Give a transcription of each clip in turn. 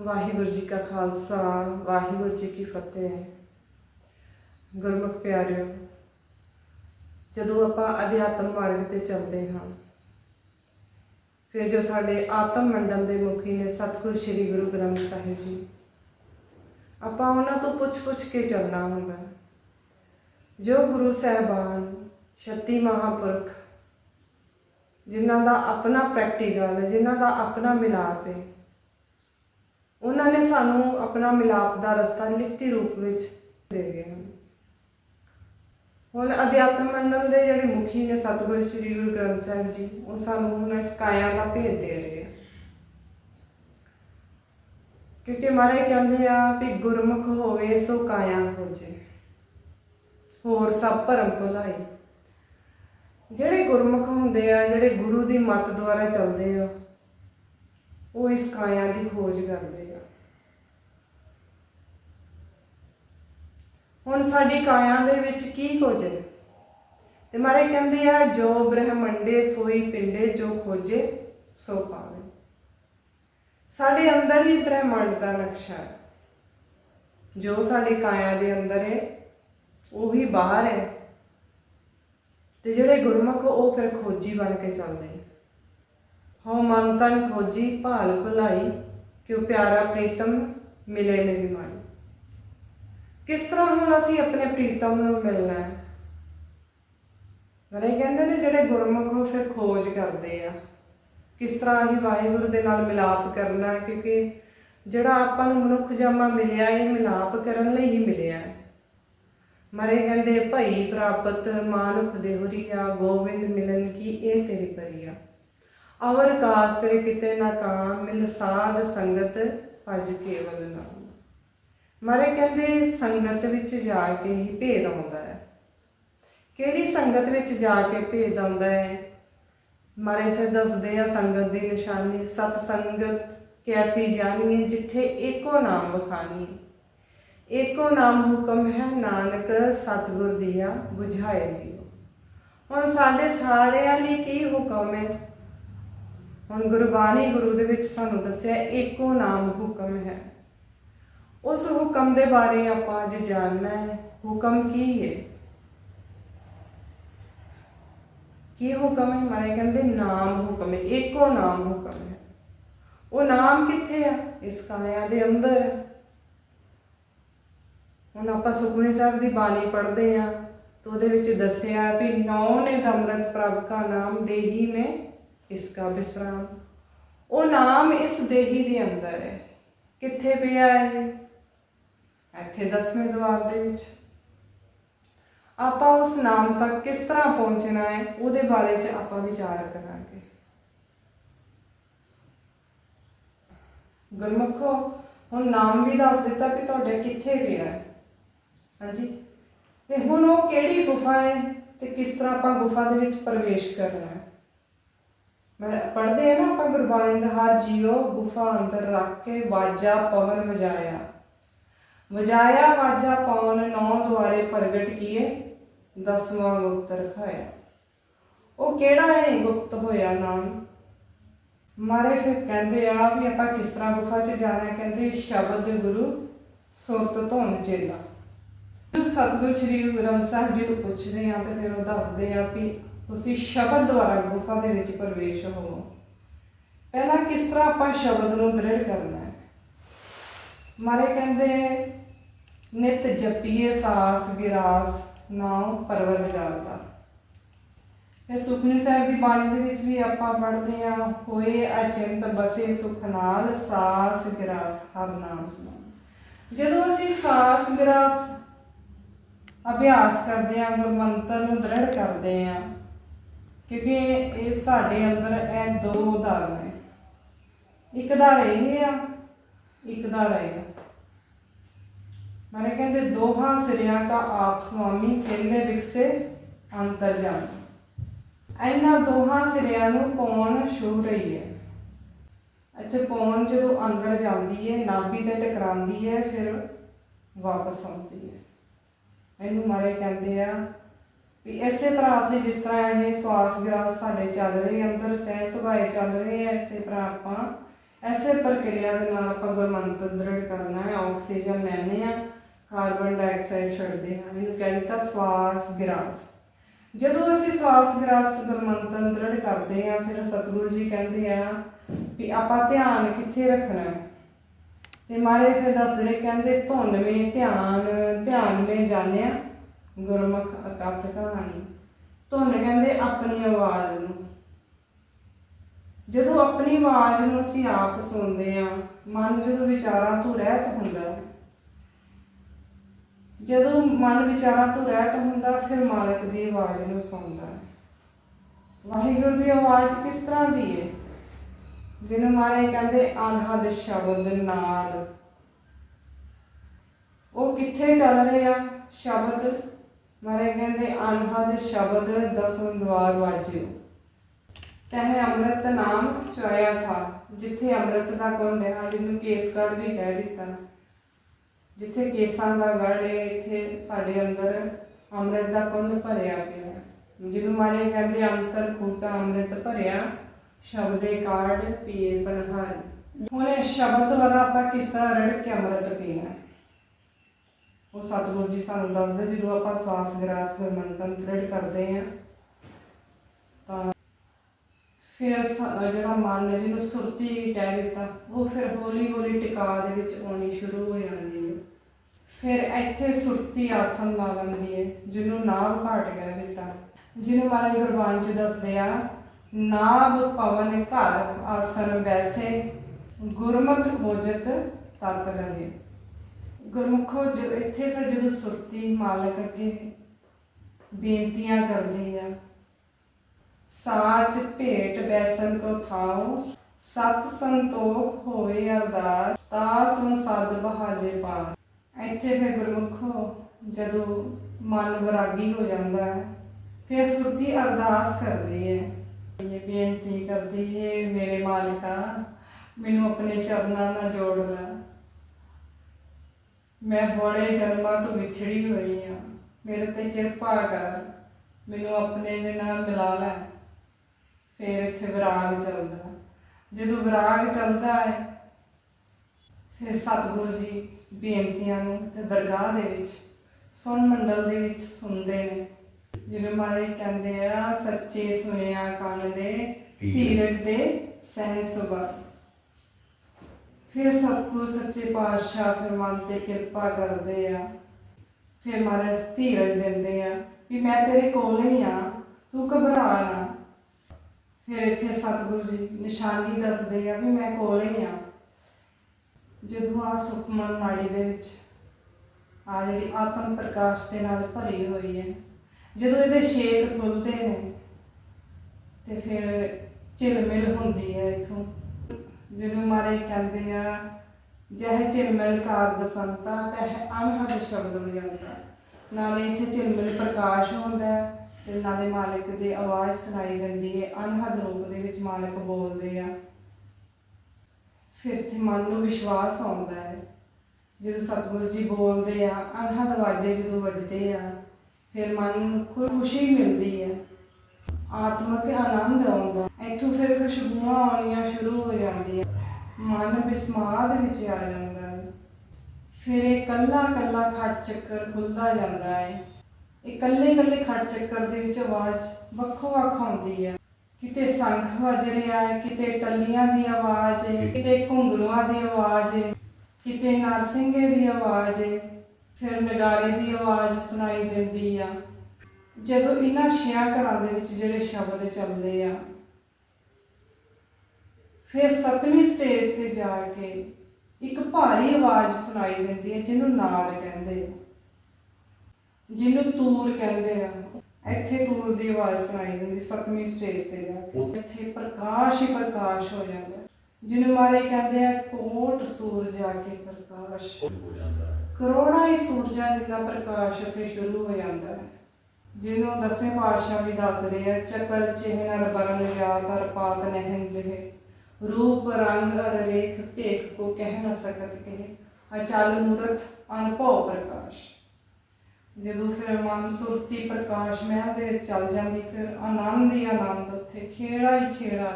ਵਾਹਿਗੁਰੂ ਜੀ ਕਾ ਖਾਲਸਾ, ਵਾਹਿਗੁਰੂ ਜੀ ਕੀ ਫਤਿਹ। ਗੁਰਮੁਖ ਪਿਆਰਿਓ, ਜਦੋਂ ਆਪਾਂ ਅਧਿਆਤਮ ਮਾਰਗ ਤੇ ਚੱਲਦੇ ਹਾਂ, ਫਿਰ ਜੋ ਸਾਡੇ ਆਤਮ ਮੰਡਲ ਦੇ ਮੁਖੀ ਨੇ ਸਤਿਗੁਰ ਸ੍ਰੀ ਗੁਰੂ ਗ੍ਰੰਥ ਸਾਹਿਬ ਜੀ, ਆਪਾਂ ਉਹਨਾਂ ਤੋਂ ਪੁੱਛ-ਪੁੱਛ ਕੇ ਚੱਲਣਾ ਹੁੰਦਾ। ਜੋ ਗੁਰੂ ਸਾਹਿਬਾਨ, ਛੱਤੀ ਮਹਾਪੁਰਖ, ਜਿਨ੍ਹਾਂ ਦਾ ਆਪਣਾ ਪ੍ਰੈਕਟੀਕਲ ਜਿਨ੍ਹਾਂ ਦਾ ਆਪਣਾ ਮਿਲਾਪ ਹੈ ਉਹਨਾਂ ਨੇ ਸਾਨੂੰ ਆਪਣਾ ਮਿਲਾਪ ਦਾ ਰਸਤਾ ਲਿਖਤੀ ਰੂਪ ਵਿੱਚ ਦੇ ਗਏ ਹਨ ਹੁਣ ਅਧਿਆਤਮ ਮੰਡਲ ਦੇ ਜਿਹੜੇ ਮੁਖੀ ਨੇ ਸਤਿਗੁਰੂ ਸ੍ਰੀ ਗੁਰੂ ਗ੍ਰੰਥ ਸਾਹਿਬ ਜੀ, ਉਹ ਸਾਨੂੰ ਹੁਣ ਇਸ ਕਾਇਆ ਦਾ ਭੇਦ ਦੇ ਰਹੇ ਆ। ਕਿਉਂਕਿ ਮਾਰੇ ਕਹਿੰਦੇ ਆ ਵੀ ਗੁਰਮੁਖ ਹੋਵੇ, ਸੋ ਕਾਇਆ ਹੋਜੇ ਹੋਰ ਸਭ ਭਰਮ ਭੁਲਾਈ। ਜਿਹੜੇ ਗੁਰਮੁਖ ਹੁੰਦੇ ਆ, ਜਿਹੜੇ ਗੁਰੂ ਦੀ ਮੱਤ ਦੁਆਰਾ ਚੱਲਦੇ ਆ, ਉਹ ਇਸ ਕਾਇਆ ਦੀ ਖੋਜ ਕਰਦੇ ਆ ਹੁਣ ਸਾਡੀ ਕਾਇਆ ਦੇ ਵਿੱਚ ਕੀ ਕੁਝ ਤੇ ਮਾਰੇ ਕਹਿੰਦੇ ਆ, ਜੋ ਬ੍ਰਹਮੰਡੇ ਸੋਈ ਪਿੰਡੇ ਜੋ ਖੋਜੇ, ਸੋ ਪਾਵੇ। ਸਾਡੇ ਅੰਦਰ ਹੀ ਬ੍ਰਹਮੰਡ ਦਾ ਨਕਸ਼ਾ ਹੈ। ਜੋ ਸਾਡੇ ਕਾਇਆ ਦੇ ਅੰਦਰ ਹੈ, ਉਹ ਹੀ ਬਾਹਰ ਹੈ। ਤੇ ਜਿਹੜੇ ਗੁਰਮੁਖ, ਉਹ ਫਿਰ ਖੋਜੀ ਬਣ ਕੇ ਚੱਲਦੇ ਹਉ ਮਨ ਤਨ ਖੋਜੀ, ਭਾਲ ਭੁਲਾਈ, ਕਿਉ ਪਿਆਰਾ ਪ੍ਰੀਤਮ ਮਿਲੇ ਮੇਰੀ ਕਿਸ ਤਰ੍ਹਾਂ ਹੁਣ ਅਸੀਂ ਆਪਣੇ ਪ੍ਰੀਤਮ ਨੂੰ ਮਿਲਣਾ ਹੈ? ਮਰੇ ਕਹਿੰਦੇ ਨੇ ਜਿਹੜੇ ਗੁਰਮੁਖ ਉਹ ਫਿਰ ਖੋਜ ਕਰਦੇ ਆ। ਕਿਸ ਤਰ੍ਹਾਂ ਅਸੀਂ ਵਾਹਿਗੁਰੂ ਦੇ ਨਾਲ ਮਿਲਾਪ ਕਰਨਾ ਕਿਉਂਕਿ ਜਿਹੜਾ ਆਪਾਂ ਨੂੰ ਮਨੁੱਖ ਜਾਮਾ ਮਿਲਿਆ, ਇਹ ਮਿਲਾਪ ਕਰਨ ਲਈ ਹੀ ਮਿਲਿਆ ਹੈ। ਮਰੇ ਕਹਿੰਦੇ, ਭਈ ਪ੍ਰਾਪਤ ਮਾਨੁਖ ਦੇਹੁਰੀਆ ਗੋਬਿੰਦ ਮਿਲਨ ਕੀ ਇਹ ਤੇਰੀ ਪਰੀਆ ਅਵਰ ਕਾਸ ਤੇਰੇ ਕਿਤੇ ਨਾ ਕਾਮ ਮਿਲ ਸਾਧ ਸੰਗਤ ਭਜ ਕੇਵਲ ਨਾਮ ਮਾਰੇ ਕਹਿੰਦੇ ਸੰਗਤ ਵਿੱਚ ਜਾ ਕੇ ਹੀ ਭੇਦ ਆਉਂਦਾ ਹੈ। ਕਿਹੜੀ ਸੰਗਤ ਵਿੱਚ ਜਾ ਕੇ ਭੇਦ ਆਉਂਦਾ ਹੈ? ਮਾਰੇ ਫਿਰ ਦੱਸਦੇ ਆ ਸੰਗਤ ਦੀ ਨਿਸ਼ਾਨੀ ਸਤ ਸੰਗਤ ਕੈਸੀ ਜਾਣੀਏ, ਜਿੱਥੇ ਏਕੋ ਨਾਮ ਬਖਾਨੀ ਏਕੋ ਨਾਮ ਹੁਕਮ ਹੈ, ਨਾਨਕ ਸਤਿਗੁਰ ਦੀਆ 부ਝਾਏ ਜੀਓ। ਹੁਣ ਸਾਡੇ ਸਾਰਿਆਂ ਲਈ ਕੀ ਹੁਕਮ ਹੈ? ਹੁਣ ਗੁਰਬਾਣੀ ਗੁਰੂ ਦੇ ਵਿੱਚ ਸਾਨੂੰ ਦੱਸਿਆ ਏਕੋ ਨਾਮ ਹੁਕਮ ਹੈ। ਉਸ ਹੁਕਮ ਦੇ ਬਾਰੇ ਆਪਾਂ ਅੱਜ ਜਾਣਨਾ ਹੈ, ਹੁਕਮ ਕੀ ਹੈ? ਕੀ ਹੁਕਮ ਹੈ? ਮਾਰੇ ਕਹਿੰਦੇ ਨਾਮ ਹੁਕਮ ਹੈ, ਇੱਕੋ ਨਾਮ ਹੁਕਮ ਹੈ। ਉਹ ਨਾਮ ਕਿੱਥੇ ਆ? ਇਸ ਕਾਇਆ ਦੇ ਅੰਦਰ ਹੁਣ ਆਪਾਂ ਸੁਖਮਨੀ ਸਾਹਿਬ ਦੀ ਬਾਣੀ ਪੜ੍ਹਦੇ ਆ ਤਾਂ ਉਹਦੇ ਵਿੱਚ ਦੱਸਿਆ ਵੀ ਨੌ ਨੇ ਅੰਮ੍ਰਿਤ ਪ੍ਰਭ ਕਾ ਨਾਮ ਦੇਹੀ ਮੇ ਇਸ ਕਾ ਵਿਸਰਾਮ ਉਹ ਨਾਮ ਇਸ ਦੇਹੀ ਦੇ ਅੰਦਰ ਹੈ। ਕਿੱਥੇ ਪਿਆ ਹੈ ਇੱਥੇ ਦਸਵੇਂ ਦਵਾਰ ਦੇ ਵਿੱਚ। ਆਪਾਂ ਉਸ ਨਾਮ ਤੱਕ ਕਿਸ ਤਰ੍ਹਾਂ ਪਹੁੰਚਣਾ ਹੈ, ਉਹਦੇ ਬਾਰੇ 'ਚ ਆਪਾਂ ਵਿਚਾਰ ਕਰਾਂਗੇ। ਗੁਰਮੁਖੋ, ਹੁਣ ਨਾਮ ਵੀ ਦੱਸ ਦਿੱਤਾ ਕਿ ਤੁਹਾਡੇ ਕਿੱਥੇ ਪਿਆ ਹੈ? ਹਾਂਜੀ? ਤੇ ਹੁਣ ਉਹ ਕਿਹੜੀ ਗੁਫਾ ਹੈ ਤੇ ਕਿਸ ਤਰ੍ਹਾਂ ਆਪਾਂ ਗੁਫਾ ਦੇ ਵਿੱਚ ਪ੍ਰਵੇਸ਼ ਕਰਨਾ ਹੈ? ਮੈਂ ਪੜ੍ਹਦੇ ਆ ਨਾ ਆਪਾਂ ਗੁਰਬਾਣੀ ਦਾ, ਹਰ ਜੀਓ ਗੁਫਾ ਅੰਦਰ ਰੱਖ ਕੇ ਵਾਜਾ, ਪਵਨ ਵਜਾਇਆ। ਵਜਾਇਆ ਵਾਜਾ ਪਾਉਣ ਨੌ ਦੁਆਰੇ ਪ੍ਰਗਟ ਕੀਏ, ਦਸਵਾਂ ਗੁਪਤ ਰਖਾਇਆ ਉਹ ਕਿਹੜਾ ਹੈ ਗੁਪਤ ਹੋਇਆ ਨਾਮ? ਮਾਰੇ ਫਿਰ ਕਹਿੰਦੇ ਆ ਵੀ ਆਪਾਂ ਕਿਸ ਤਰ੍ਹਾਂ ਗੁਫਾ 'ਚ ਜਾਣਾ ਹੈ? ਕਹਿੰਦੇ ਸ਼ਬਦ ਗੁਰੂ ਸੁਰਤ ਧੁਨ ਚੇਲਾ। ਜੋ ਸਤਿਗੁਰ ਸ੍ਰੀ ਗੁਰੂ ਗ੍ਰੰਥ ਸਾਹਿਬ ਜੀ ਤੋਂ ਪੁੱਛਦੇ ਆ ਤੇ ਫਿਰ ਉਹ ਦੱਸਦੇ ਆ ਵੀ ਤੁਸੀਂ ਸ਼ਬਦ ਦੁਆਰਾ ਗੁਫਾ ਦੇ ਵਿੱਚ ਪ੍ਰਵੇਸ਼ ਹੋਵੋ। ਪਹਿਲਾਂ ਕਿਸ ਤਰ੍ਹਾਂ ਆਪਾਂ ਸ਼ਬਦ ਨੂੰ ਦ੍ਰਿੜ ਕਰਨਾ ਹੈ? ਮਾਰੇ ਕਹਿੰਦੇ ਨਿਤ ਜਪੀਏ ਸਾਸ ਵਿਰਾਸ ਨਾਮ ਪਰਵਰਦਗਾਰ ਦਾ ਇਹ ਸੁਖਨੀ ਸਾਹਿਬ ਦੀ ਬਾਣੀ ਦੇ ਵਿੱਚ ਵੀ ਆਪਾਂ ਪੜ੍ਹਦੇ ਆ ਹੋਏ ਅਚਿੰਤ ਬਸੇ ਸੁਖ ਨਾਲ ਸਾਸ ਵਿਰਾਸ, ਹਰ ਨਾਮ ਸੁਣਾਉ ਜਦੋਂ ਅਸੀਂ ਸਾਸ ਵਿਰਾਸ ਅਭਿਆਸ ਕਰਦੇ ਆ ਗੁਰਮੰਤਰ ਨੂੰ ਦ੍ਰਿੜ ਕਰਦੇ ਆ ਕਿਉਂਕਿ ਇਹ ਸਾਡੇ ਅੰਦਰ ਇਹ ਦੋ ਦਰ ਨੇ। ਇੱਕ ਦਰ ਇਹ ਆ, ਇੱਕ ਦਰ ਇਹ ਆ। ਮਾਨੇ ਕਹਿੰਦੇ ਦੋਹਾਂ ਸਿਰਿਆਂ ਦਾ ਆਪ ਸੁਆਮੀ ਪਹਿਲੇ ਵਿਕਸੇ ਅੰਤਰ ਜਾਣ। ਇਹਨਾਂ ਦੋਹਾਂ ਸਿਰਿਆਂ ਨੂੰ ਕੌਣ ਛੂ ਰਹੀ ਹੈ? ਇੱਥੇ ਪੌਣ ਜਦੋਂ ਅੰਦਰ ਜਾਂਦੀ ਹੈ, ਨਾਭੀ ਤੇ ਟਕਰਾਉਂਦੀ ਹੈ, ਫਿਰ ਵਾਪਸ ਆਉਂਦੀ ਹੈ। ਇਹਨੂੰ ਮਾਰੇ ਕਹਿੰਦੇ ਆ ਵੀ ਇਸੇ ਤਰ੍ਹਾਂ ਅਸੀਂ ਜਿਸ ਤਰ੍ਹਾਂ ਇਹ ਸਵਾਸ ਵਿਰਾਸ ਸਾਡੇ ਚੱਲ ਰਹੇ, ਅੰਦਰ ਸਹਿ ਸੁਭਾਏ ਚੱਲ ਰਹੇ ਆ ਇਸੇ ਤਰ੍ਹਾਂ ਆਪਾਂ, ਐਸੇ ਪ੍ਰਕਿਰਿਆ ਦੇ ਨਾਲ ਆਪਾਂ ਗੁਰਮੰਤਰ ਦ੍ਰਿੜ ਕਰਨਾ ਹੈ, ਆਕਸੀਜਨ ਲੈਣੇ ਆ। ਕਾਰਬਨ ਡਾਈਆਕਸਾਈਡ ਛੱਡਦੇ ਹਾਂ, ਇਹਨੂੰ ਕਹਿ ਦਿੱਤਾ ਸਵਾਸ ਵਿਰਾਸ। ਜਦੋਂ ਅਸੀਂ ਸਵਾਸ ਵਿਰਾਸ ਗੁਰਮੰਤਰ ਦ੍ਰਿੜ ਕਰਦੇ ਹਾਂ, ਫਿਰ ਸਤਿਗੁਰੂ ਜੀ ਕਹਿੰਦੇ ਆ ਵੀ ਆਪਾਂ ਧਿਆਨ ਕਿੱਥੇ ਰੱਖਣਾ ਤੇ ਮਾਰੇ ਫਿਰ ਦੱਸਦੇ ਨੇ ਕਹਿੰਦੇ ਧੁਨ ਮੇ ਧਿਆਨ ਧਿਆਨ ਮੇ ਜਾਣਿਆ ਗੁਰਮੁਖ ਅਕਥ ਕਹਾਣੀ। ਧੁਨ ਕਹਿੰਦੇ ਆਪਣੀ ਆਵਾਜ਼ ਨੂੰ। ਜਦੋਂ ਆਪਣੀ ਆਵਾਜ਼ ਨੂੰ ਅਸੀਂ ਆਪ ਸੁਣਦੇ ਆ ਮਨ ਜਦੋਂ ਵਿਚਾਰਾਂ ਤੋਂ ਰਹਿਤ ਹੁੰਦਾ ਹੈ ਜਦੋਂ ਮਨ ਵਿਚਾਰਾਂ ਤੋਂ ਰਹਿਤ ਹੁੰਦਾ, ਫਿਰ ਮਾਲਕ ਦੀ ਆਵਾਜ਼ ਨੂੰ ਸੁਣਦਾ ਹੈ। ਵਾਹਿਗੁਰੂ ਦੀ ਆਵਾਜ਼ ਕਿਸ ਤਰ੍ਹਾਂ ਦੀ ਹੈ? ਜਿਹਨੂੰ ਮਾਰੇ ਕਹਿੰਦੇ ਅਨਹਦ ਸ਼ਬਦ ਨਾਲ। ਉਹ ਕਿੱਥੇ ਚੱਲ ਰਿਹਾ ਸ਼ਬਦ? ਮਾਰੇ ਕਹਿੰਦੇ ਅਨਹਦ ਸ਼ਬਦ ਦਸਮ ਦਵਾਰ ਵਾਜਿਓ। ਤਹਿ ਅੰਮ੍ਰਿਤ ਨਾਮ ਚੋਇਆ ਥਾ, ਜਿੱਥੇ ਅੰਮ੍ਰਿਤ ਦਾ ਕੁੰਡ ਰਿਹਾ, ਜਿਹਨੂੰ ਕੇਸਗੜ ਵੀ ਕਹਿ ਦਿੱਤਾ। ਜਿੱਥੇ ਕੇਸਾਂ ਦਾ ਗੜ ਹੈ ਇੱਥੇ ਸਾਡੇ ਅੰਦਰ ਅੰਮ੍ਰਿਤ ਦਾ ਕੁੰਡ ਭਰਿਆ ਪਿਆ ਹੈ। ਜਿਹਨੂੰ ਮਾਰੇ ਕਹਿੰਦੇ ਅੰਤਰ ਕੂਟਾ ਅੰਮ੍ਰਿਤ ਭਰਿਆ, ਸ਼ਬਦੇ ਕਾੜ ਪੀਏ ਬਨਹਾਰ ਹੁਣ ਇਹ ਸ਼ਬਦ ਵਾਲਾ ਆਪਾਂ ਕਿਸ ਤਰ੍ਹਾਂ ਰੜ ਕੇ ਅੰਮ੍ਰਿਤ ਪੀਣਾ ਉਹ ਸਤਿਗੁਰੂ ਜੀ ਸਾਨੂੰ ਦੱਸਦੇ, ਜਦੋਂ ਆਪਾਂ ਸਵਾਸ ਵਿਰਾਸ ਗੁਰਮੰਤਨ ਦ੍ਰਿੜ ਕਰਦੇ ਹਾਂ, ਤਾਂ ਫਿਰ ਜਿਹੜਾ ਮਨ ਹੈ ਜਿਹਨੂੰ ਸੁਰਤੀ ਕਹਿ ਦਿੱਤਾ, ਉਹ ਫਿਰ ਹੌਲੀ ਹੌਲੀ ਟਿਕਾ ਦੇ ਵਿੱਚ ਆਉਣੀ ਸ਼ੁਰੂ ਹੋ ਜਾਂਦੀ ਫਿਰ ਇੱਥੇ ਸੁਰਤੀ ਆਸਨ ਲਾ ਲੈਂਦੀ ਹੈ ਜਿਹਨੂੰ ਨਾਭ ਘਾਟ ਕਹਿ ਦਿੱਤਾ। ਜਿਹਨੂੰ ਮਾਰੇ ਗੁਰਬਾਣੀ ਚ ਦੱਸਦੇ ਆ, ਨਾਭ ਪਵਨ ਘਰ ਆਸਨ ਵੈਸੇ ਗੁਰਮਤਿ ਖੋਜਤ ਤਤ ਰਹੇ। ਗੁਰਮੁਖੋ, ਜੋ ਇੱਥੇ ਫਿਰ ਜਦੋਂ ਸੁਰਤੀ ਮਾਲਕ ਅੱਗੇ ਬੇਨਤੀਆਂ ਕਰਦੀ ਆ, ਸਾਚ ਭੇਟ ਬੈਸਨ ਕੋ ਥਾਉ, ਸਤ ਸੰਤੋਖ ਹੋਵੇ ਅਰਦਾਸ, ਤਾ ਸੁਨ ਸਦ ਬਹਾਜੇ ਪਾਸ। ਇੱਥੇ ਫਿਰ ਗੁਰਮੁਖੋ ਜਦੋਂ ਮਨ ਵਿਰਾਗੀ ਹੋ ਜਾਂਦਾ ਹੈ, ਫਿਰ ਸੁਰਤੀ ਅਰਦਾਸ ਕਰਦੀ ਹੈ। ਇਹ ਬੇਨਤੀ ਕਰਦੀ ਹੈ, ਮੇਰੇ ਮਾਲਕਾ, ਮੈਨੂੰ ਆਪਣੇ ਚਰਨਾਂ ਨਾਲ ਜੋੜ ਲੈ। ਮੈਂ ਬੜੇ ਜਨਮਾਂ ਤੋਂ ਵਿਛੜੀ ਹੋਈ ਹਾਂ। ਮੇਰੇ ਤੇ ਕਿਰਪਾ ਕਰ, ਮੈਨੂੰ ਆਪਣੇ ਦੇ ਨਾਲ ਮਿਲਾ ਲੈ। ਫਿਰ ਇੱਥੇ ਵਿਰਾਗ ਚੱਲਦਾ। ਜਦੋਂ ਵਿਰਾਗ ਚੱਲਦਾ ਹੈ, ਫਿਰ ਸਤਿਗੁਰੂ ਜੀ ਬੇਨਤੀਆਂ ਨੂੰ ਤੇ ਦਰਗਾਹ ਦੇ ਵਿੱਚ ਸੁਣ ਮੰਡਲ ਦੇ ਵਿੱਚ ਸੁਣਦੇ ਨੇ। ਜਿਹਨੂੰ ਮਾਰੇ ਕਹਿੰਦੇ ਆ ਸੱਚੇ ਸੁਣਿਆ ਕੰਨ ਦੇ ਧੀਰਜ। ਦੇ ਸਹਿ ਸੁਭਾ ਫਿਰ ਸਤਿਗੁਰ ਸੱਚੇ ਪਾਤਸ਼ਾਹ ਫਿਰ ਮਨ ਤੇ ਕਿਰਪਾ ਕਰਦੇ ਆ। ਫਿਰ ਮਹਾਰਾਜ ਧੀਰਜ ਦਿੰਦੇ ਆ ਵੀ ਮੈਂ ਤੇਰੇ ਕੋਲ ਹੀ ਆ ਤੂੰ ਘਬਰਾ ਨਾ। ਫਿਰ ਇੱਥੇ ਸਤਿਗੁਰੂ ਜੀ ਨਿਸ਼ਾਨੀ ਦੱਸਦੇ ਆ ਵੀ ਮੈਂ ਕੋਲ ਹੀ ਆ। ਜਦੋਂ ਆ ਸੁਖਮਨ ਨਾੜੀ ਦੇ ਵਿੱਚ ਆ ਜਿਹੜੀ ਆਤਮ ਪ੍ਰਕਾਸ਼ ਦੇ ਨਾਲ ਭਰੀ ਹੋਈ ਹੈ, ਜਦੋਂ ਇਹਦੇ ਛੇਕ ਖੁੱਲਦੇ ਨੇ, ਤੇ ਫਿਰ ਝਿਲਮਿਲ ਹੁੰਦੀ ਹੈ ਇਥੋਂ। ਜਿਹਨੂੰ ਮਾਰੇ ਕਹਿੰਦੇ ਆ, ਜਹ ਝਿਲਮਿਲ ਕਾਰ ਦਸੰਤਾ, ਤਹ ਅਨਹਦ ਸ਼ਬਦ ਵਜਾਉਂਦਾ ਨਾਲੇ ਇੱਥੇ ਝਿਲਮਿਲ ਪ੍ਰਕਾਸ਼ ਹੁੰਦਾ ਹੈ, ਤੇ ਨਾਲੇ ਮਾਲਕ ਦੀ ਆਵਾਜ਼ ਸੁਣਾਈ ਦਿੰਦੀ ਹੈ ਅਨਹਦ ਰੂਪ ਦੇ ਵਿੱਚ ਮਾਲਕ ਬੋਲਦੇ ਆ। ਫਿਰ ਤੇ ਮਨ ਨੂੰ ਵਿਸ਼ਵਾਸ ਆਉਂਦਾ ਹੈ। ਜਦੋਂ ਸਤਿਗੁਰੂ ਜੀ ਬੋਲਦੇ ਆ ਅਨਹਦ ਆਵਾਜ਼ੇ ਜਦੋਂ ਵੱਜਦੇ ਆ, ਫਿਰ ਮਨ ਨੂੰ ਖੁਸ਼ੀ ਮਿਲਦੀ ਹੈ। ਆਤਮਿਕ ਆਨੰਦ ਆਉਂਦਾ ਇੱਥੋਂ ਫਿਰ ਖੁਸ਼ਬੂਆਂ ਆਉਣੀਆਂ ਸ਼ੁਰੂ ਹੋ ਜਾਂਦੀਆਂ ਮਨ ਬਿਸਮਾਦ ਵਿੱਚ ਆ ਜਾਂਦਾ ਹੈ। ਫਿਰ ਇਹ ਕੱਲਾ ਕੱਲਾ ਖੱਟ ਚੱਕਰ ਖੁੱਲਦਾ ਜਾਂਦਾ ਹੈ। ਇਹ ਕੱਲੇ ਕੱਲੇ ਖੱਟ ਚੱਕਰ ਦੇ ਵਿੱਚ ਆਵਾਜ਼ ਵੱਖੋ ਵੱਖ ਆਉਂਦੀ ਹੈ। ਕਿਤੇ ਸੰਖ ਵੱਜ ਰਿਹਾ ਹੈ ਕਿਤੇ ਟੱਲੀਆਂ ਦੀ ਆਵਾਜ਼ ਹੈ ਕਿਤੇ ਘੁੰਗਰੂਆਂ ਦੀ ਆਵਾਜ਼ ਹੈ ਕਿਤੇ ਨਰਸਿੰਘੇ ਦੀ ਆਵਾਜ਼ ਹੈ ਫਿਰ ਨਗਾਰੇ ਦੀ ਆਵਾਜ਼ ਸੁਣਾਈ ਦਿੰਦੀ ਆ। ਜਦੋਂ ਇਹਨਾਂ ਛਿਆ ਘਰਾਂ ਦੇ ਵਿੱਚ ਜਿਹੜੇ ਸ਼ਬਦ ਚੱਲਦੇ ਆ ਫਿਰ ਸਤਵੀਂ ਸਟੇਜ ਤੇ ਜਾ ਕੇ ਇੱਕ ਭਾਰੀ ਆਵਾਜ਼ ਸੁਣਾਈ ਦਿੰਦੀ ਹੈ ਜਿਹਨੂੰ ਨਾਦ ਕਹਿੰਦੇ ਆ। ਜਿਹਨੂੰ ਤੂਰ ਕਹਿੰਦੇ ਆ। ਇੱਥੇ ਤੂਰ ਦੀ ਆਵਾਜ਼ ਸੁਣਾਈ ਦਿੰਦੀ ਸਤਵੀਂ ਸਟੇਜ ਤੇ ਜਾ ਇੱਥੇ ਪ੍ਰਕਾਸ਼ ਹੀ ਪ੍ਰਕਾਸ਼ ਹੋ ਜਾਂਦਾ। ਜਿਹਨੂੰ ਮਾਰੇ ਕਹਿੰਦੇ ਆ ਕੋਟ ਸੂਰਜ ਆ ਕੇ ਪ੍ਰਕਾਸ਼। ਹੋ ਜਾਂਦਾ। ਹੈ ਕਰੋੜਾਂ ਹੀ ਸੂਰਜਾਂ ਜਿੰਨਾ ਪ੍ਰਕਾਸ਼ ਉੱਥੇ ਸ਼ੁਰੂ ਹੋ ਜਾਂਦਾ ਹੈ। ਜਿਹਨੂੰ ਦਸਵੇਂ ਪਾਤਸ਼ਾਹ ਵੀ ਦੱਸ ਰਹੇ ਆ ਚਕਰ ਚਿਹਨਰ ਬਰਨ ਜਾਤ ਅਰ ਪਾਤ ਨਹਿਨ ਜਿਹੇ। ਰੂਪ ਰੰਗ ਅਰ ਰੇਖ ਭੇਖ ਕੋ ਕਹਿ ਨ ਸਕਤ ਕਹੇ। ਅਚਲ ਮੂਰਤ ਅਨਭਉ ਪ੍ਰਕਾਸ਼। ਜਦੋਂ ਫਿਰ ਮਨ ਸੁਰਤੀ ਪ੍ਰਕਾਸ਼ ਮਹਿਲ ਦੇ ਵਿੱਚ ਚੱਲ ਜਾਂਦੀ, ਫਿਰ ਆਨੰਦ ਹੀ ਆਨੰਦ ਉੱਥੇ, ਖੇੜਾ ਹੀ ਖੇੜਾ।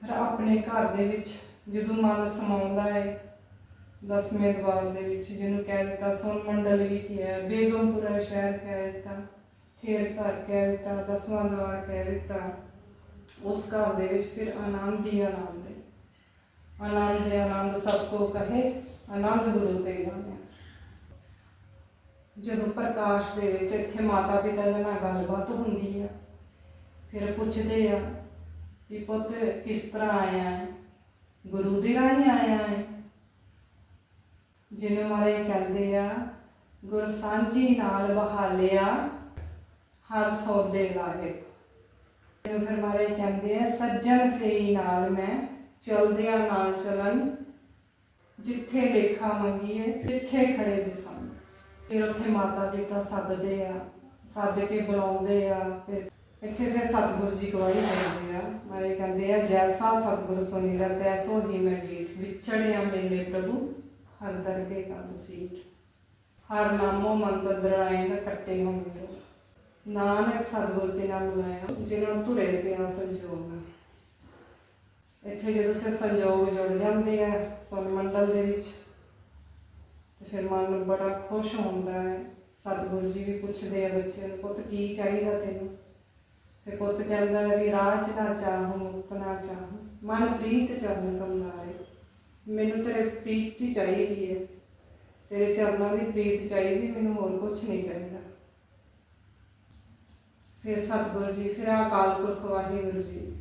ਫਿਰ ਆਪਣੇ ਘਰ ਦੇ ਵਿੱਚ ਜਦੋਂ ਮਨ ਸਮਾਉਂਦਾ ਹੈ ਦਸਵੇਂ ਦਵਾਰ ਦੇ ਵਿੱਚ ਜਿਹਨੂੰ ਕਹਿ ਦਿੱਤਾ ਸੋਨ ਮੰਡਲ ਵੀ ਕਿਹਾ, ਬੇਗਮਪੁਰਾ ਸ਼ਹਿਰ ਕਹਿ ਦਿੱਤਾ, ਥੇਰ ਘਰ ਕਹਿ ਦਿੱਤਾ, ਦਸਵਾਂ ਦਵਾਰ ਕਹਿ ਦਿੱਤਾ, ਉਸ ਘਰ ਦੇ ਵਿੱਚ ਫਿਰ ਆਨੰਦ ਹੀ ਆਨੰਦ ਹੈ ਆਨੰਦ ਹੈ ਆਨੰਦ ਸਭ ਕੋ ਕਹੇ, ਆਨੰਦ ਗੁਰੂ ਤੇ ਗਾਇਆ ਜਦੋਂ ਪ੍ਰਕਾਸ਼ ਦੇ ਵਿੱਚ ਇੱਥੇ ਮਾਤਾ ਪਿਤਾ ਦੇ ਨਾਲ ਗੱਲਬਾਤ ਹੁੰਦੀ ਆ, ਫਿਰ ਪੁੱਛਦੇ ਆ ਵੀ ਪੁੱਤ ਕਿਸ ਤਰ੍ਹਾਂ ਆਇਆ ਹੈ? ਗੁਰੂ ਦੇ ਰਾਹੀਂ ਆਇਆ ਹੈ? ਜਿਹਨੇ ਮਾਰੇ ਕਹਿੰਦੇ ਆ, ਗੁਰ ਸਾਂਝੀ ਨਾਲ ਬਹਾਲਿਆ, ਹਰ ਸੌਦੇ ਲਾਇਕ। ਫਿਰ ਮਾਰੇ ਕਹਿੰਦੇ ਆ, ਸੱਜਣ ਸੇਈ ਨਾਲ ਮੈਂ, ਚਲਦਿਆਂ ਨਾਲ ਚਲਨ ਜਿੱਥੇ ਲੇਖਾ ਮੰਗੀਏ, ਤਿੱਥੇ ਖੜੇ ਦਿਸਣ ਫਿਰ ਉੱਥੇ ਮਾਤਾ ਪਿਤਾ ਸੱਦਦੇ ਆ, ਸੱਦ ਕੇ ਬੁਲਾਉਂਦੇ ਆ, ਫਿਰ ਇੱਥੇ ਫਿਰ ਸਤਿਗੁਰੂ ਜੀ ਗਵਾਹੀ ਦਿੰਦੇ ਆ। ਮਾਰੇ ਕਹਿੰਦੇ ਆ, ਜੈਸਾ ਸਤਿਗੁਰੂ ਸੁਨੀਲਾ ਤੈਸੋ ਹੀ ਮੈਂ ਵੀਰ ਵਿਛੜਿਆ ਮੇਲੇ ਪ੍ਰਭੂ, ਹਰ ਦਰਗੇ ਕਾ ਮਸੀਹ ਹਰ ਨਾਮੋ ਮੰਤਰ ਦਰਾਏ ਦਾ ਕੱਟੇ ਹੋ ਮੇਰੇ। ਨਾਨਕ ਸਤਿਗੁਰ ਦੇ ਨਾਮ ਬੁਲਾਇਆ ਜਿਹਨਾਂ ਨੂੰ ਧੁਰੇ ਪਿਆ ਸੰਜੋਗ। ਇੱਥੇ ਜਦੋਂ ਫਿਰ ਸੰਜੋਗ ਜੁੜ ਜਾਂਦੇ ਆ ਸੋਨ ਮੰਡਲ ਦੇ ਵਿੱਚ ਫਿਰ ਮਨ ਬੜਾ ਖੁਸ਼ ਹੁੰਦਾ ਹੈ। ਸਤਿਗੁਰੂ ਜੀ ਵੀ ਪੁੱਛਦੇ ਆ ਬੱਚੇ ਨੂੰ, ਪੁੱਤ, ਕੀ ਚਾਹੀਦਾ ਤੈਨੂੰ? ਫਿਰ ਪੁੱਤ ਕਹਿੰਦਾ ਹੈ ਵੀ, ਰਾਜ ਨਾ ਚਾਹੂੰ, ਮੁਕਤ ਨਾ ਚਾਹੂੰ। ਮਨ ਪ੍ਰੀਤ ਚਰਨ ਕਮਲਾਰੇ ਮੈਨੂੰ ਤੇਰੇ ਪ੍ਰੀਤ ਹੀ ਚਾਹੀਦੀ ਹੈ। ਤੇਰੇ ਚਰਨਾਂ ਦੀ ਪ੍ਰੀਤ ਚਾਹੀਦੀ, ਮੈਨੂੰ ਹੋਰ ਕੁਝ ਨਹੀਂ ਚਾਹੀਦਾ। ਫਿਰ ਸਤਿਗੁਰੂ ਜੀ, ਫਿਰ ਅਕਾਲ ਪੁਰਖ ਵਾਹਿਗੁਰੂ ਜੀ।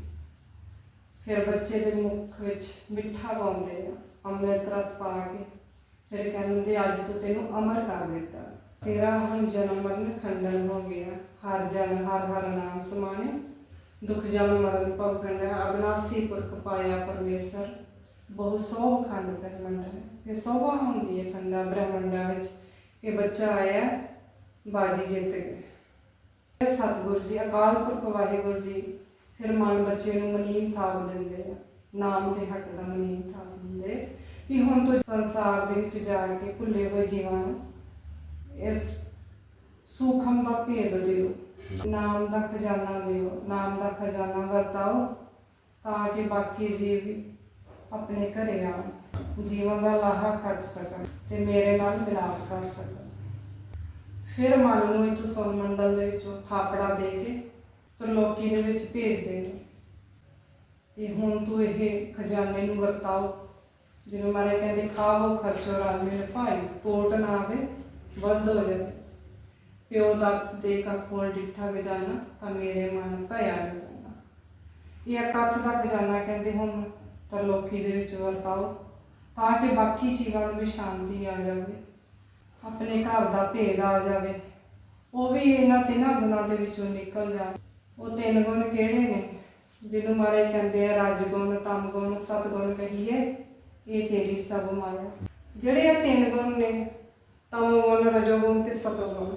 ਫਿਰ ਬੱਚੇ ਦੇ ਮੁਖ ਵਿੱਚ ਮਿੱਠਾ ਪਾਉਂਦੇ ਆ, ਅੰਮ੍ਰਿਤ ਰਸ ਪਾ ਕੇ। ਫਿਰ ਕਹਿੰਦੇ ਅੱਜ ਤੋਂ ਤੈਨੂੰ ਅਮਰ ਕਰ ਦਿੱਤਾ। ਤੇਰਾ ਹੁਣ ਜਨਮ ਮਰਨ ਖੰਡਨ ਹੋ ਗਿਆ। ਹਰ ਜਨ, ਹਰ ਹਰ ਨਾਮ ਸਮਾਨੇ ਦੁਖ ਜਨ ਮਰਨ ਭਵ ਖੰਡ ਅਬਨਾਸੀ ਪੁਰਖ ਪਾਇਆ ਪਰਮੇਸ਼ਰ। ਬਹੁ ਸੋਭ ਖੰਡ ਬ੍ਰਹਮੰਡ ਹੈ। ਇਹ ਸੋਭਾ ਹੁੰਦੀ ਹੈ ਖੰਡਾ ਬ੍ਰਹਮੰਡਾਂ ਵਿੱਚ। ਇਹ ਬੱਚਾ ਆਇਆ, ਬਾਜੀ ਜਿੱਤ ਗਿਆ। ਫਿਰ ਸਤਿਗੁਰੂ ਜੀ, ਅਕਾਲ ਪੁਰਖ ਵਾਹਿਗੁਰੂ ਜੀ, ਫਿਰ ਮਨ ਬੱਚੇ ਨੂੰ ਮਨੀਮ ਥਾਪ ਦਿੰਦੇ ਆ। ਨਾਮ ਦੇ ਹੱਕ ਦਾ ਮਨੀਮ ਥਾਪ ਦਿੰਦੇ। ਵੀ ਹੁਣ ਤੋਂ ਸੰਸਾਰ ਦੇ ਵਿੱਚ ਜਾ ਕੇ ਭੁੱਲੇ ਹੋਏ ਜੀਵਾਂ ਨੂੰ ਇਸ ਸੂਖਮ ਦਾ ਭੇਦ ਦਿਓ। ਨਾਮ ਦਾ ਖਜ਼ਾਨਾ ਦਿਓ, ਨਾਮ ਦਾ ਖਜ਼ਾਨਾ ਵਰਤਾਓ ਤਾਂ ਕਿ ਬਾਕੀ ਜੀਵ ਵੀ ਆਪਣੇ ਘਰੇ ਆਉਣ ਜੀਵਨ ਦਾ ਲਾਹਾ ਕੱਟ ਸਕਣ ਤੇ ਮੇਰੇ ਨਾਲ ਮਿਲਾਪ ਕਰ ਸਕਣ। ਫਿਰ ਮਨ ਨੂੰ ਇਥੋਂ ਸੌਰ ਮੰਡਲ ਦੇ ਵਿੱਚੋਂ ਥਾਪੜਾ ਦੇ ਕੇ ਤਰਲੋਕੀ ਦੇ ਵਿੱਚ ਭੇਜਦੇ ਨੇ ਇਹ ਹੁਣ ਤੂੰ ਇਹ ਖਜ਼ਾਨੇ ਨੂੰ ਵਰਤਾਓ। ਜਿਹਨੂੰ ਮਾਰੇ ਕਹਿੰਦੇ ਖਾਵੋ ਖਰਚੋ ਰਾਜ ਮੇਰੇ ਭਾਈ ਕੋਟ ਨਾ ਆਵੇ ਵੱਧ ਹੋ ਜਾਵੇ। ਪਿਓ ਦਾ ਦੇ ਕਾ ਕੋਲ ਡਿੱਠਾ ਖਜ਼ਾਨਾ, ਤਾਂ ਮੇਰੇ ਮਨ ਭਇਆ ਜਾਣਾ ਇਹ ਕੱਥ ਦਾ ਖਜ਼ਾਨਾ ਕਹਿੰਦੇ ਹੁਣ ਤਰਲੋਕੀ ਦੇ ਵਿੱਚ ਵਰਤਾਓ, ਤਾਂ ਕਿ ਬਾਕੀ ਜੀਵਾਂ ਨੂੰ ਵੀ ਸ਼ਾਂਤੀ ਆ ਜਾਵੇ, ਆਪਣੇ ਘਰ ਦਾ ਭੇਦ ਆ ਜਾਵੇ। ਉਹ ਵੀ ਇਹਨਾਂ ਤਿੰਨਾਂ ਗੁਣਾਂ ਦੇ ਵਿੱਚੋਂ ਨਿਕਲ ਜਾਣ। ਉਹ ਤਿੰਨ ਗੁਣ ਕਿਹੜੇ ਨੇ? ਜਿਹਨੂੰ ਮਾਰੇ ਕਹਿੰਦੇ ਆ, ਰਜ ਗੁਣ, ਤਮ ਸਤ ਗੁਣ ਕਹੀਏ ਇਹ ਤੇਰੀ ਸਭ ਮਾਇਆ ਜਿਹੜੇ ਇਹ ਤਿੰਨ ਗੁਣ ਨੇ, ਤਮ ਗੁਣ, ਰਜੋ ਗੁਣ ਤੇ ਸਤ ਗੁਣ।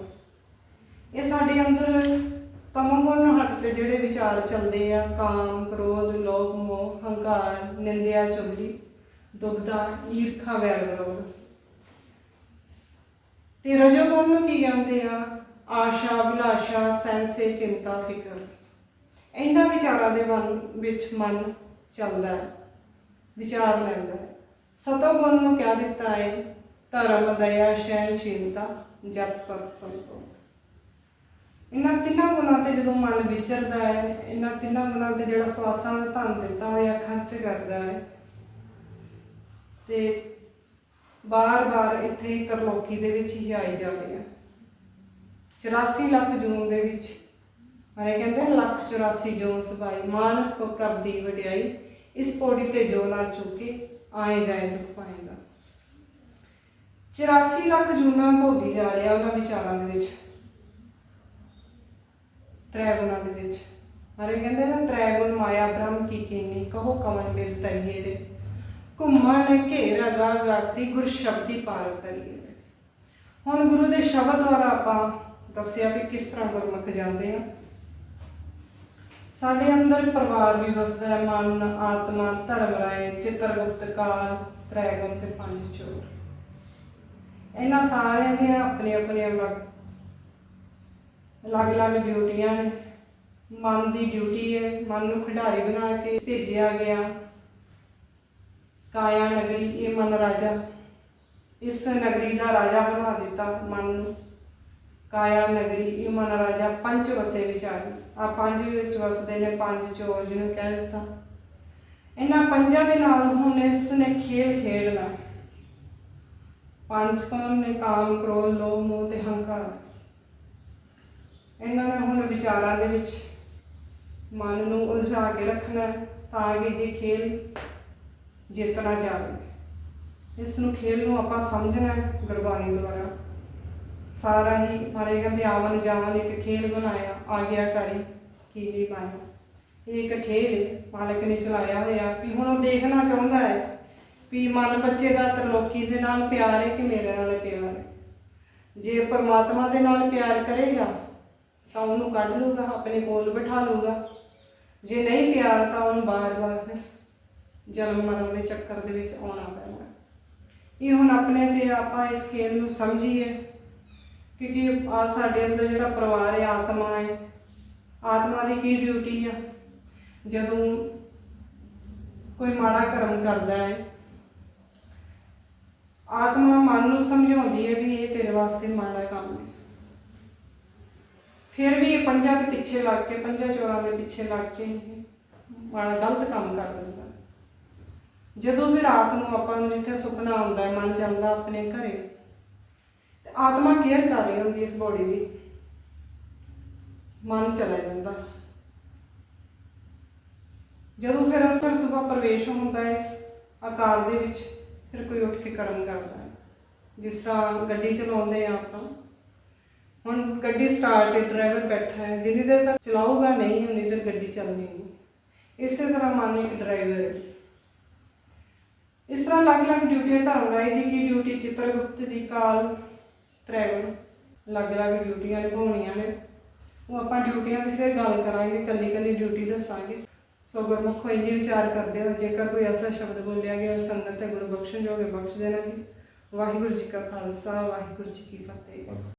ਇਹ ਸਾਡੇ ਅੰਦਰ ਤਮੋਗੁਣ ਗੁਣ ਤੇ ਜਿਹੜੇ ਵਿਚਾਰ ਚੱਲਦੇ ਆ, ਕਾਮ, ਕ੍ਰੋਧ, ਲੋਭ, ਮੋਹ, ਹੰਕਾਰ, ਨਿੰਦਿਆ ਚੁਗਲੀ ਦੁਬਦਾ ਈਰਖਾ, ਵੈਰ ਵਿਰੋਧ। ਤੇ ਰਜੋਗੁਣ ਨੂੰ ਕੀ ਕਹਿੰਦੇ ਆ? ਆਸ਼ਾ, ਅਭਿਲਾਸ਼ਾ, ਸੈਂਸੇ, ਚਿੰਤਾ, ਫਿਕਰ। ਇਹਨਾਂ ਵਿਚਾਰਾਂ ਦੇ ਮਨ ਵਿੱਚ ਮਨ ਚੱਲਦਾ ਵਿਚਾਰ ਲੈਂਦਾ ਸਤੋਗੁਣ ਨੂੰ ਕਿਹਾ ਦਿੱਤਾ ਹੈ? ਧਰਮ, ਦਇਆ ਸਹਿਨਸ਼ੀਲਤਾ ਜਤ ਸਤ ਸੰਤੋਖ ਇਹਨਾਂ ਤਿੰਨਾਂ ਗੁਣਾਂ ਤੇ ਜਦੋਂ ਮਨ ਵਿਚਰਦਾ ਹੈ, ਇਹਨਾਂ ਤਿੰਨਾਂ ਗੁਣਾਂ ਤੇ ਜਿਹੜਾ ਸਵਾਸਾਂ ਦਾ ਧਨ ਦਿੱਤਾ ਹੋਇਆ, ਖਰਚ ਕਰਦਾ ਹੈ, ਤੇ ਬਾਰ-ਬਾਰ ਇੱਥੇ ਹੀ ਤਰਲੋਕੀ ਦੇ ਵਿੱਚ ਹੀ ਆਈ ਜਾਂਦੇ ਆ 84 ਲੱਖ ਜੂਨ ਦੇ ਵਿੱਚ, ਮਾਰੇ ਕਹਿੰਦੇ ਲੱਖ 84 ਜੂਨ ਸਭਾਈ ਮਾਨਸ ਕੋ ਪ੍ਰਭ ਦੀ ਵਡਿਆਈ, ਇਸ ਪੌੜੀ ਤੇ ਜੋ ਨਾ ਚੁੱਕੇ। ਆਏ ਜਾਏ ਦੁੱਖ ਪਾਏਗਾ। 84 ਲੱਖ ਜੂਨਾ ਭੋਗੀ ਜਾ ਰਿਹਾ ਉਹਨਾਂ ਵਿਚਾਰਾਂ ਦੇ ਵਿੱਚ। ਤ੍ਰੈ ਗੁਣਾਂ ਦੇ ਵਿੱਚ। ਮਾਰੇ ਕਹਿੰਦੇ ਨਾ ਤ੍ਰੈ ਮਾਇਆ ਬ੍ਰਹਮ ਕੀ ਕੀਨੀ? ਕਹੋ ਕਮਨ ਮਿਲ ਤਰੀਏ ਰੇ। ਘੁੰਮਣ ਘੇਰਾ ਗਾ ਗਾਖਰੀ ਗੁਰ ਸ਼ਬਦੀ ਪਾਰ ਤਰੀਏ ਹੁਣ ਗੁਰੂ ਦੇ ਸ਼ਬਦ ਦੁਆਰਾ ਆਪਾਂ ਦੱਸਿਆ ਵੀ ਕਿਸ ਤਰ੍ਹਾਂ ਗੁਰਮੁਖ ਜਾਂਦੇ ਆ। ਸਾਡੇ ਅੰਦਰ ਪਰਿਵਾਰ ਵੀ ਵਸਦਾ ਹੈ, ਮਨ, ਆਤਮਾ, ਧਰਮ ਰਾਏ, ਚਿਤਰਗੁਪਤ, ਕਾਲ ਤ੍ਰੈਗੁਣ ਤੇ ਪੰਜ ਚੋਰ। ਇਹਨਾਂ ਸਾਰਿਆਂ ਦੀਆਂ ਆਪਣੇ ਆਪਣੇ ਅਲੱਗ ਅਲੱਗ ਅਲੱਗ ਡਿਊਟੀਆਂ ਨੇ। ਮਨ ਦੀ ਡਿਊਟੀ ਹੈ, ਮਨ ਨੂੰ ਖਿਡਾਰੀ ਬਣਾ ਕੇ ਭੇਜਿਆ ਗਿਆ। ਕਾਇਆ ਨਗਰੀ, ਇਹ ਮਨ ਰਾਜਾ। ਇਸ ਨਗਰੀ ਦਾ ਰਾਜਾ ਬਣਾ ਦਿੱਤਾ ਮਨ ਨੂੰ। ਕਾਇਆ ਨਗਰੀ ਇਹ ਮਨ ਰਾਜਾ ਪੰਜ ਵਸੇ ਵਿਚਾਰੀ। ਆ ਪੰਜ ਵਿੱਚ ਵਸਦੇ ਨੇ, ਪੰਜ ਚੋਰ ਜਿਹਨੂੰ ਕਹਿ ਦਿੱਤਾ। ਇਹਨਾਂ ਪੰਜਾਂ ਦੇ ਨਾਲ ਹੁਣ ਇਸ ਨੇ ਖੇਲ ਖੇਡਣਾ। ਪੰਜ ਕੌਣ ਨੇ ਕਾਮ, ਕ੍ਰੋਧ, ਲੋਭ, ਮੋਹ ਤੇ ਹੰਕਾਰ। ਇਹਨਾਂ ਨੇ ਹੁਣ ਵਿਚਾਰਾਂ ਦੇ ਵਿੱਚ ਮਨ ਨੂੰ ਉਲਝਾ ਕੇ ਰੱਖਣਾ ਤਾਂ ਕਿ ਇਹ ਖੇਲ ਜਿੱਤਣਾ ਜਾਵੇ। ਇਸ ਨੂੰ ਖੇਲ ਨੂੰ ਆਪਾਂ ਸਮਝਣਾ ਗੁਰਬਾਣੀ ਦੁਆਰਾ। ਸਾਰਾ ਹੀ ਮਾਰੇ ਕਹਿੰਦੇ ਆਵਨ ਜਾਵਨ ਇੱਕ ਖੇਲ ਬਣਾਇਆ ਆਗਿਆਕਾਰੀ ਕੀਨੀ ਪਾਇਆ ਇਹ ਇੱਕ ਖੇਲ ਹੈ, ਮਾਲਕ ਨੇ ਚਲਾਇਆ ਹੋਇਆ, ਵੀ ਹੁਣ ਉਹ ਦੇਖਣਾ ਚਾਹੁੰਦਾ ਹੈ ਵੀ ਮਨ ਬੱਚੇ ਦਾ ਤਰਲੋਕੀ ਦੇ ਨਾਲ ਪਿਆਰ ਹੈ ਕਿ ਮੇਰੇ ਨਾਲ ਪਿਆਰ ਹੈ। ਜੇ ਪਰਮਾਤਮਾ ਦੇ ਨਾਲ ਪਿਆਰ ਕਰੇਗਾ, ਤਾਂ ਉਹਨੂੰ ਕੱਢ ਲੂਗਾ, ਆਪਣੇ ਕੋਲ ਬਿਠਾ ਲੂਗਾ। ਜੇ ਨਹੀਂ ਪਿਆਰ, ਤਾਂ ਉਹਨੂੰ ਬਾਰ-ਬਾਰ ਫਿਰ ਜਨਮ ਮਰਨ ਦੇ ਚੱਕਰ ਦੇ ਵਿੱਚ ਆਉਣਾ ਪੈਣਾ। ਇਹ ਹੁਣ ਆਪਣੇ ਤੇ ਆਪਾਂ ਇਸ ਖੇਲ ਨੂੰ ਸਮਝੀਏ। ਕਿਉਂਕਿ ਆ ਸਾਡੇ ਅੰਦਰ ਜਿਹੜਾ ਪਰਿਵਾਰ ਹੈ, ਆਤਮਾ ਹੈ, ਆਤਮਾ ਦੀ ਕੀ ਡਿਊਟੀ ਆ? ਜਦੋਂ ਕੋਈ ਮਾੜਾ ਕਰਮ ਕਰਦਾ ਹੈ, ਆਤਮਾ ਮਨ ਨੂੰ ਸਮਝਾਉਂਦੀ ਹੈ ਵੀ ਇਹ ਤੇਰੇ ਵਾਸਤੇ ਮਾੜਾ ਕੰਮ ਹੈ। ਫਿਰ ਵੀ ਇਹ ਪੰਜਾਂ ਦੇ ਪਿੱਛੇ ਲੱਗ ਕੇ, ਪੰਜਾਂ ਚੋਰਾਂ ਦੇ ਪਿੱਛੇ ਲੱਗ ਕੇ ਮਾੜਾ ਗਲਤ ਕੰਮ ਕਰ ਦਿੰਦਾ। ਜਦੋਂ ਵੀ ਰਾਤ ਨੂੰ ਆਪਾਂ ਨੂੰ ਜਿੱਥੇ ਸੁਪਨਾ ਆਉਂਦਾ ਹੈ ਮਨ ਜਾਂਦਾ ਆਪਣੇ ਘਰੇ ਆਤਮਾ ਕੇਅਰ ਕਰ ਰਹੀ ਹੁੰਦੀ ਇਸ ਬੋਡੀ ਦੀ। ਮਨ ਚਲਾ ਜਾਂਦਾ। ਜਦੋਂ ਫਿਰ ਅਸਰ ਸੁਬਹ ਪ੍ਰਵੇਸ਼ ਹੁੰਦਾ ਹੈ ਇਸ ਆਕਾਰ ਦੇ ਵਿੱਚ ਫਿਰ ਕੋਈ ਉੱਠ ਕੇ ਕਰਮ ਕਰਦਾ ਹੈ। ਜਿਸ ਤਰ੍ਹਾਂ ਗੱਡੀ ਚਲਾਉਂਦੇ ਆ ਆਪਾਂ। ਹੁਣ ਗੱਡੀ ਸਟਾਰਟ ਹੈ ਡਰਾਈਵਰ ਬੈਠਾ ਹੈ। ਜਿੰਨੀ ਦੇਰ ਤੱਕ ਚਲਾਊਗਾ ਨਹੀਂ, ਉਨੀ ਦੇਰ ਗੱਡੀ ਚੱਲਣੀ ਨਹੀਂ ਇਸੇ ਤਰ੍ਹਾਂ ਮਨ ਇੱਕ ਡਰਾਈਵਰ ਹੈ। ਇਸ ਤਰ੍ਹਾਂ ਅਲੱਗ-ਅਲੱਗ ਡਿਊਟੀਆਂ ਧਰਮ ਰਾਏ ਦੀ ਕੀ ਡਿਊਟੀ ਚਿੱਤਰਗੁਪਤ ਦੀ ਕਾਲ ਟਰੈਵਲ ਅਲੱਗ-ਅਲੱਗ ਡਿਊਟੀਆਂ ਨਿਭਾਉਣੀਆਂ ਨੇ। ਉਹ ਆਪਾਂ ਡਿਊਟੀਆਂ ਦੀ ਫਿਰ ਗੱਲ ਕਰਾਂਗੇ ਕੱਲੀ-ਕੱਲੀ ਡਿਊਟੀ ਦੱਸਾਂਗੇ। ਸੋ ਗੁਰਮੁਖੋ ਇੰਨੀ ਵਿਚਾਰ ਕਰਦੇ ਹੋ। ਜੇਕਰ ਕੋਈ ਐਸਾ ਸ਼ਬਦ ਬੋਲਿਆ ਗਿਆ ਸੰਗਤ ਤੇ ਗੁਰੂ ਬਖਸ਼ਣ ਜੋਗੇ ਬਖਸ਼ ਦੇਣਾ ਜੀ। ਵਾਹਿਗੁਰੂ ਜੀ ਕਾ ਖਾਲਸਾ, ਵਾਹਿਗੁਰੂ ਜੀ ਕੀ ਫਤਿਹ।